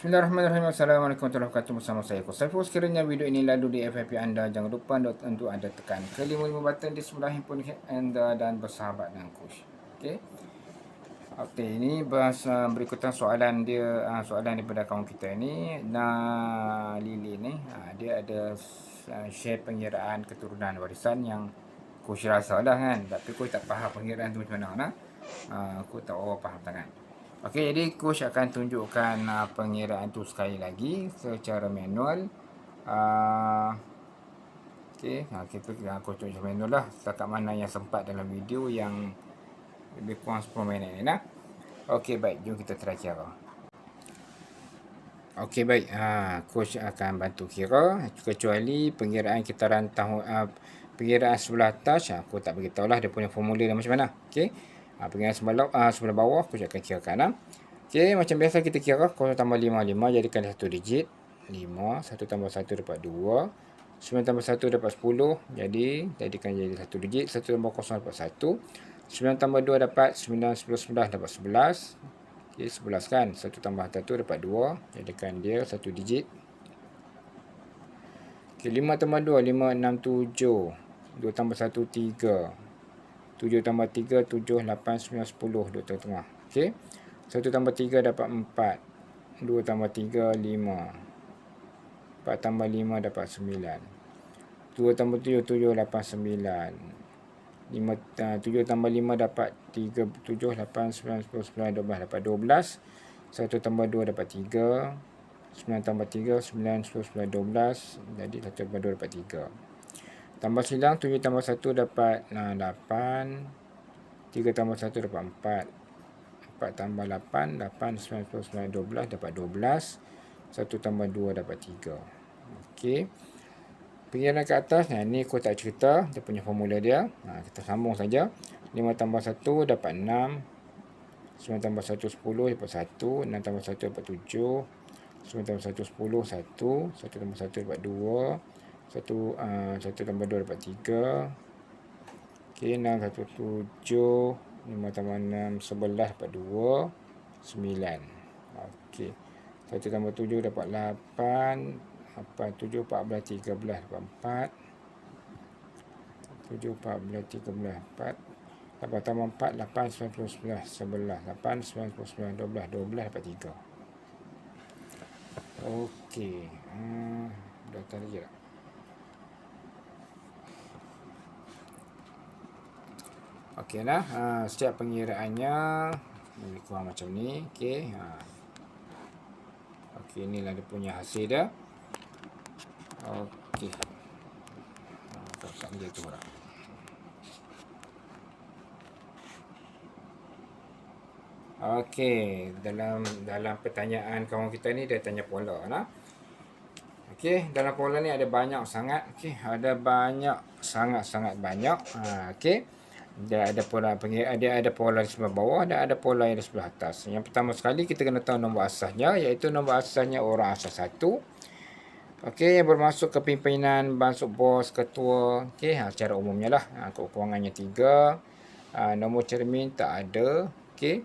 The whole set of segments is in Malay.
Bismillahirrahmanirrahim. Assalamualaikum warahmatullahi wabarakatuh. Bersama saya Kusaifu. Sekiranya video ini lalu di FFP anda, jangan lupa untuk anda tekan kelima lima button di sebelah handphone anda dan bersahabat dengan Kush. Okey. Okey, ini bahasa berikutan soalan dia, ah, soalan daripada kawan kita ni. Nah, Lili ni, ah, dia ada share pengiraan keturunan warisan yang Kush rasa lah kan. Tapi Kush tak faham pengiraan tu macam mana. Nah. Aku tak oh, faham sangat. Okey, jadi coach akan tunjukkan uh, pengiraan tu sekali lagi secara manual. Uh, Okey, ha, kita uh, coach tunjuk manual lah. Setakat mana yang sempat dalam video yang lebih kurang 10 minit ni. Nah. Okey, baik. Jom kita try kira. Okey, baik. Ha, coach akan bantu kira. Kecuali pengiraan kitaran tahun... Uh, pengiraan sebelah atas, aku tak beritahu lah dia punya formula macam mana. Okey. Ha, pengiraan sebelah, uh, sebelah bawah aku akan kirakan. Ha. Okey, macam biasa kita kira 0 tambah 5, 5 jadikan satu digit. 5, 1 tambah 1 dapat 2. 9 tambah 1 dapat 10. Jadi, jadikan jadi satu digit. 1 tambah 0 dapat 1. 9 tambah 2 dapat 9, 10, 11 dapat 11. Okey, 11 kan. 1 tambah 1 dapat 2. Jadikan dia satu digit. Okey, 5 tambah 2, 5, 6, 7. 2 tambah 1, 3. 7 tambah 3, 7, 8, 9, 10. Duduk tengah-tengah. Okey. 1 tambah 3 dapat 4. 2 tambah 3, 5. 4 tambah 5 dapat 9. 2 tambah 7, 7, 8, 9. 5, uh, 7 tambah 5 dapat 3, 7, 8, 9, 10, 11, 12 dapat 12. 1 tambah 2 dapat 3. 9 tambah 3, 9, 10, 11, 12. Jadi 1 tambah 2 dapat 3. Tambah silang 7 tambah 1 dapat nah, 8. 3 tambah 1 dapat 4. 4 tambah 8. 8, 9, 10, 12 dapat 12. 1 tambah 2 dapat 3. Okey. Pengiraan ke atas. Nah, ni aku tak cerita. Dia punya formula dia. Nah, kita sambung saja. 5 tambah 1 dapat 6. 9 tambah 1, 10 dapat 1. 6 tambah 1 dapat 7. 9 tambah 1, 10, 1. 1 tambah 1 dapat 2. Satu, uh, satu tambah dua dapat tiga. Okey, enam, satu, tujuh. Lima tambah enam, sebelah dapat dua. Sembilan. Okey. Satu tambah tujuh dapat lapan. Apa, tujuh, empat belas, tiga belas dapat empat. Tujuh, empat belas, tiga belas, empat. Lapan tambah empat, lapan, sembilan puluh, sebelas, sebelah. Lapan, sembilan puluh, sembilan, dua belas, dua belas dapat tiga. Okey. Hmm, dah tadi je lah. Okey lah. Ha, setiap pengiraannya lebih kurang macam ni. Okey. Ha. Okey, inilah dia punya hasil dia. Okey. Ha, tak usah dia tu lah. Okey, dalam dalam pertanyaan kawan kita ni dia tanya pola lah. Okey, dalam pola ni ada banyak sangat. Okey, ada banyak sangat-sangat banyak. Ha, okey dia ada pola dia ada pola di sebelah bawah dan ada pola yang di sebelah atas. Yang pertama sekali kita kena tahu nombor asasnya iaitu nombor asasnya orang asas satu. Okey yang bermasuk ke pimpinan, masuk bos, ketua. Okey ha, secara umumnya lah. Ha, keuangannya tiga. Ha, nombor cermin tak ada. Okey.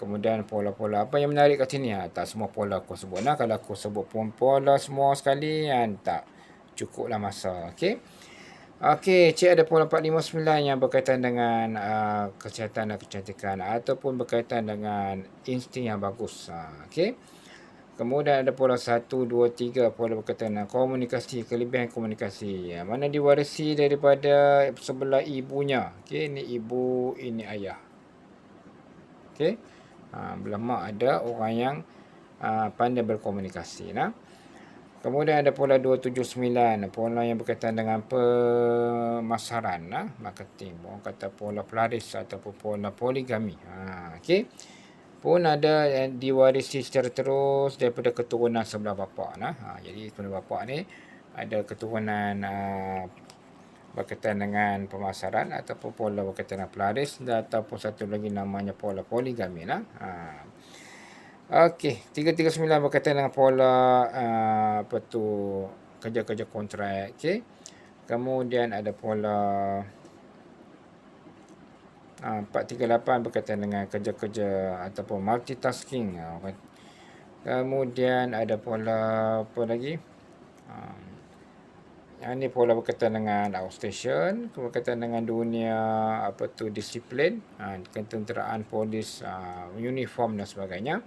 Kemudian pola-pola apa yang menarik kat sini? Ha, tak semua pola aku sebut lah. Kalau aku sebut pun pola semua sekali, ha, tak cukuplah masa. Okey. Okey, cik ada pola 459 yang berkaitan dengan uh, kesihatan dan kecantikan ataupun berkaitan dengan insting yang bagus. Uh, Okey. Kemudian ada pola 1, 2, 3 pola berkaitan dengan komunikasi, kelebihan komunikasi. Yang mana diwarisi daripada sebelah ibunya. Okey, ini ibu, ini ayah. Okey. Uh, belah mak ada orang yang uh, pandai berkomunikasi. Nah. Kemudian ada pola 279, pola yang berkaitan dengan pemasaran, nah, marketing. Orang kata pola pelaris ataupun pola poligami. Ha, okay. Pun ada yang diwarisi secara terus daripada keturunan sebelah bapa. Nah. Ha, jadi sebelah bapa ni ada keturunan uh, berkaitan dengan pemasaran ataupun pola berkaitan dengan pelaris ataupun satu lagi namanya pola poligami. Nah. Ha. Okey, 339 berkaitan dengan pola uh, apa tu kerja-kerja kontrak, okey. Kemudian ada pola uh, 438 berkaitan dengan kerja-kerja ataupun multitasking. Uh, Kemudian ada pola apa lagi? Uh, yang ni pola berkaitan dengan outstation, berkaitan dengan dunia apa tu disiplin, uh, ketenteraan polis, uh, uniform dan sebagainya.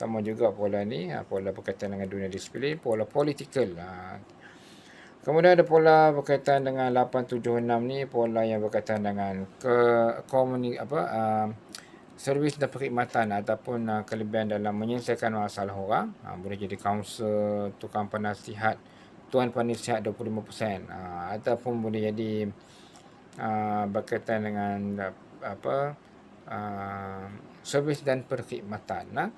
Sama juga pola ni, uh, pola berkaitan dengan dunia disiplin, pola political. Uh, Kemudian ada pola berkaitan dengan 876 ni, pola yang berkaitan dengan ke komunik apa uh, servis dan perkhidmatan ataupun uh, kelebihan dalam menyelesaikan masalah orang uh, boleh jadi kaunser tukang penasihat tuan penasihat 25% uh, ataupun boleh jadi uh, berkaitan dengan uh, apa uh, servis dan perkhidmatan nah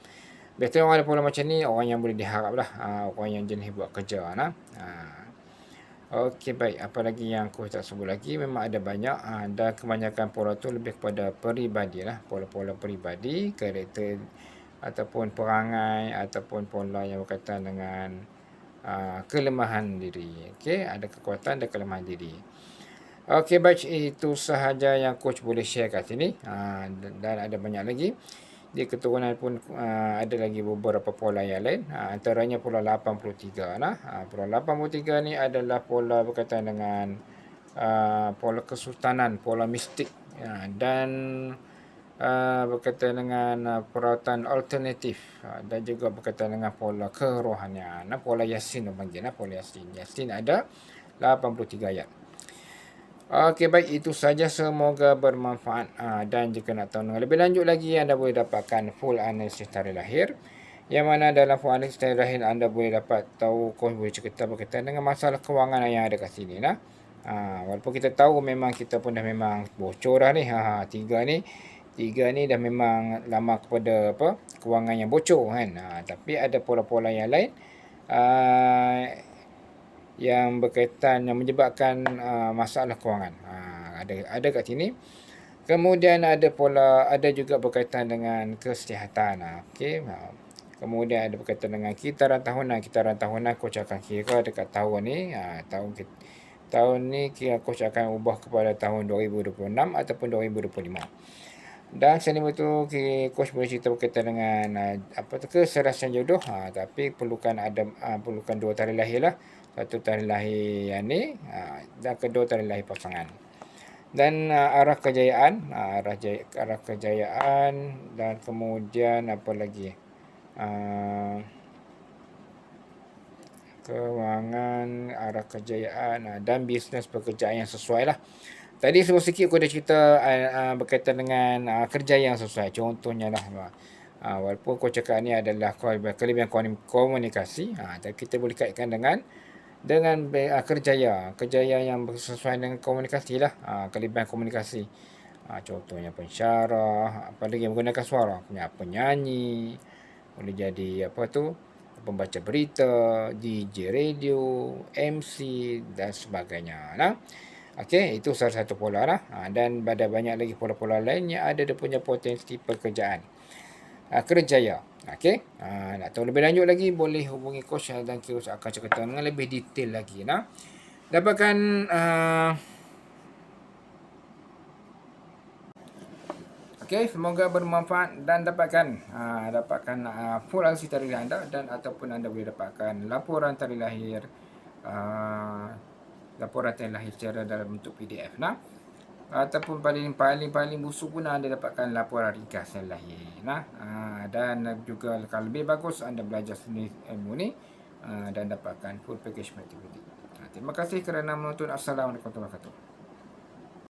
biasanya orang ada pola macam ni orang yang boleh diharap lah. Uh, orang yang jenis buat kerja nah. Uh, Okey baik, apa lagi yang aku tak sebut lagi? Memang ada banyak. Ha, dan kebanyakan pola tu lebih kepada peribadi lah, pola-pola peribadi, karakter ataupun perangai ataupun pola yang berkaitan dengan uh, kelemahan diri. Okey, ada kekuatan dan kelemahan diri. Okey baik, itu sahaja yang coach boleh share kat sini. Ha, dan ada banyak lagi di keturunan pun uh, ada lagi beberapa pola yang lain. Uh, antaranya pola 83 nah uh, pola 83 ni adalah pola berkaitan dengan uh, pola kesultanan pola mistik. Uh, dan uh, berkaitan dengan uh, perawatan alternatif. Uh, dan juga berkaitan dengan pola kerohanian. Pola yasin panggil nah pola yasin. Yasin ada 83 ayat Okey baik. Itu saja. Semoga bermanfaat ha, dan jika nak tahu lebih lanjut lagi anda boleh dapatkan full analisis tarikh lahir. Yang mana dalam full analisis tarikh lahir anda boleh dapat tahu kau boleh cerita berkaitan dengan masalah kewangan yang ada kat sini nah. Ha, walaupun kita tahu memang kita pun dah memang bocor dah ni ha, ha tiga ni. Tiga ni dah memang lama kepada apa kewangan yang bocor kan? Ha, tapi ada pola-pola yang lain. Uh, yang berkaitan yang menyebabkan uh, masalah kewangan. Uh, ada ada kat sini. Kemudian ada pola ada juga berkaitan dengan kesihatan. Uh, Okey. Uh, kemudian ada berkaitan dengan kitaran tahunan. Kitaran tahunan coach akan kira dekat tahun ni, uh, tahun kita tahun ni kira coach akan ubah kepada tahun 2026 ataupun 2025. Dan selain itu coach boleh cerita berkaitan dengan uh, apa tu keserasan jodoh ha, tapi perlukan ada uh, perlukan dua tarikh lahir lah satu tarikh lahir yang ni ha, dan kedua tarikh lahir pasangan. Dan uh, arah kejayaan uh, arah arah kejayaan dan kemudian apa lagi? Kewangan arah kejayaan dan bisnes pekerjaan yang sesuai lah. Tadi sebut sikit aku dah cerita berkaitan dengan kerja yang sesuai. Contohnya lah uh, walaupun kau cakap ni adalah kelebihan komunikasi uh, tapi kita boleh kaitkan dengan dengan uh, kerjaya kerjaya yang sesuai dengan komunikasi lah uh, kelebihan komunikasi uh, contohnya pensyarah apa lagi menggunakan suara punya penyanyi boleh jadi apa tu pembaca berita DJ radio MC dan sebagainya nah Okey, itu salah satu pola lah. Ha, dan ada banyak lagi pola-pola lain yang ada dia punya potensi pekerjaan. Ha, kerjaya. Okey. Ha, nak tahu lebih lanjut lagi boleh hubungi coach dan coach akan cerita dengan lebih detail lagi nah. Dapatkan uh, Okey, semoga bermanfaat dan dapatkan uh, dapatkan uh, full alsi tarikh anda dan ataupun anda boleh dapatkan laporan tarikh lahir uh, laporan tarikh lahir secara dalam bentuk PDF nah ataupun paling paling paling busuk pun anda dapatkan laporan ringkas yang lahir nah. Ha, dan juga kalau lebih bagus anda belajar sendiri ilmu ni ha, dan dapatkan full package matematik. Ha, terima kasih kerana menonton. Assalamualaikum warahmatullahi wabarakatuh